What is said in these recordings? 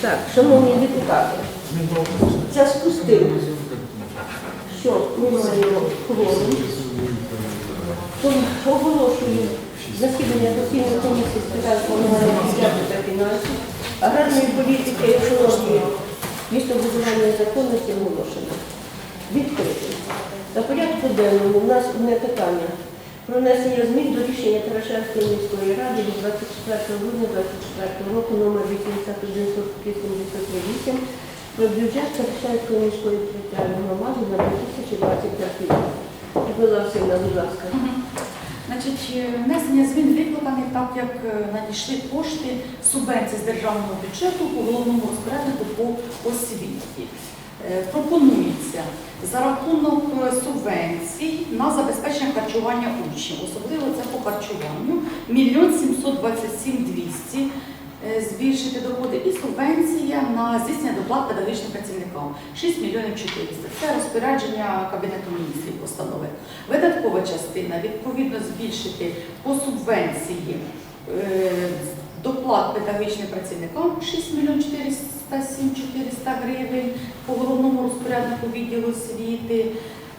Так, шановні депутати, в зв'язку що ми маємо кворум, то оголошую засідання постійної комісії з питань планування бюджету та фінансів, аграрної політики, екології, містобудування і законності оголошено. Відкритим. На порядку денному у нас одне питання про внесення змін до рішення Тарашевської міської ради від 24 грудня 2024 року номер 81 про бюджет Тарашевської міської територіальної громади на 2025 рік. Людмила Васильівна, будь ласка. Значить, е, внесення змін викликані так, як е, надійшли кошти субвенції з державного бюджету по головному розпоряднику по освіті. Е, Пропонується за рахунок е, субвенцій на забезпечення харчування учнів, особливо це по харчуванню, 1 727 200 е, збільшити доходи. І субвенція на здійснення доплат педагогічним працівникам. 6 мільйонів 400. Це розпорядження Кабінету міністрів постанови. Видаткова частина відповідно збільшити по субвенції е, доплат педагогічним працівникам 6 мільйонів 407 400 гривень по головному розпоряднику відділу освіти.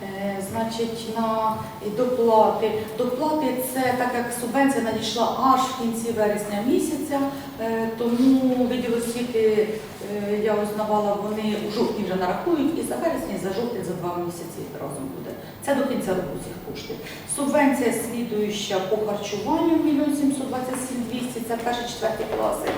Е, Значить, на доплати. Доплати це так як субвенція надійшла аж в кінці вересня місяця, е, тому відділ освіти е, я узнавала, вони у жовтні вже нарахують і за вересня, і за жовтень за два місяці разом буде. Це до кінця року цих коштів. Субвенція слідуюча по харчуванню 1 727 200, це перші четверті класи.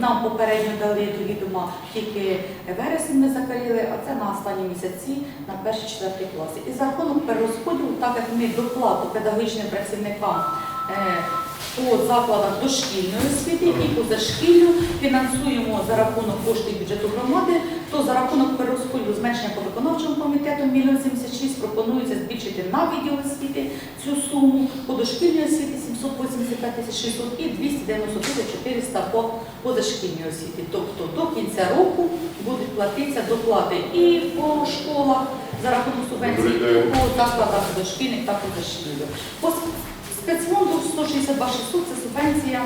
Нам попередньо дали до відома тільки вересень ми закрили, а це на останні місяці на перші четверті класи. І за рахунок перерозподілу, так як ми доплату педагогічним працівникам е, по закладах дошкільної освіти і позашкіллю фінансуємо за рахунок коштів бюджету громади, то за рахунок перерозподілу зменшення по виконавчому комітету 1 76 пропонується збільшити на відділ освіти цю суму, по дошкільній освіті 785 тисяч 600 і 290 тисяч 400 по позашкільній освіті. Тобто до кінця року будуть платитися доплати і по школах за рахунок субвенцій, і по закладах дошкільних та позашкільних. По спецфонду 162 600 це субвенція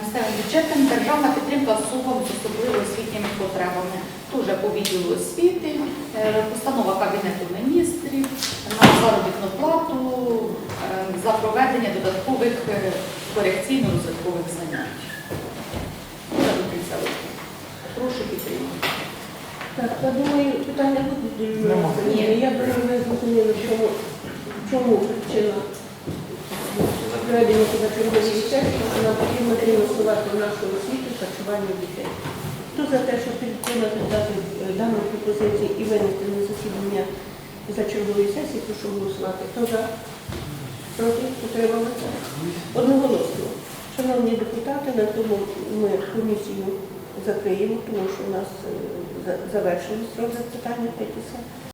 місцевим бюджетом, державна підтримка особам з особливо освітніми потребами. Теж по відділу освіти, е, постанова Кабінету міністрів на заробітну плату е, за проведення додаткових е, корекційно-розвиткових занять. Прошу підтримати. Так, я думаю, питання будуть дуже. Ні, Я думаю, ви зрозуміли, чому причина проведення сесії, що нам потрібно фінансувати нашу освіту харчування дітей. Хто за те, щоб підтримати е, дану пропозицію і винести на засідання позачергової сесії, прошу голосувати. Хто за? Проти? Утрималися? Одноголосно. Шановні депутати, на тому ми комісію закриємо, тому що у нас е, за- завершений розгляд питання 50.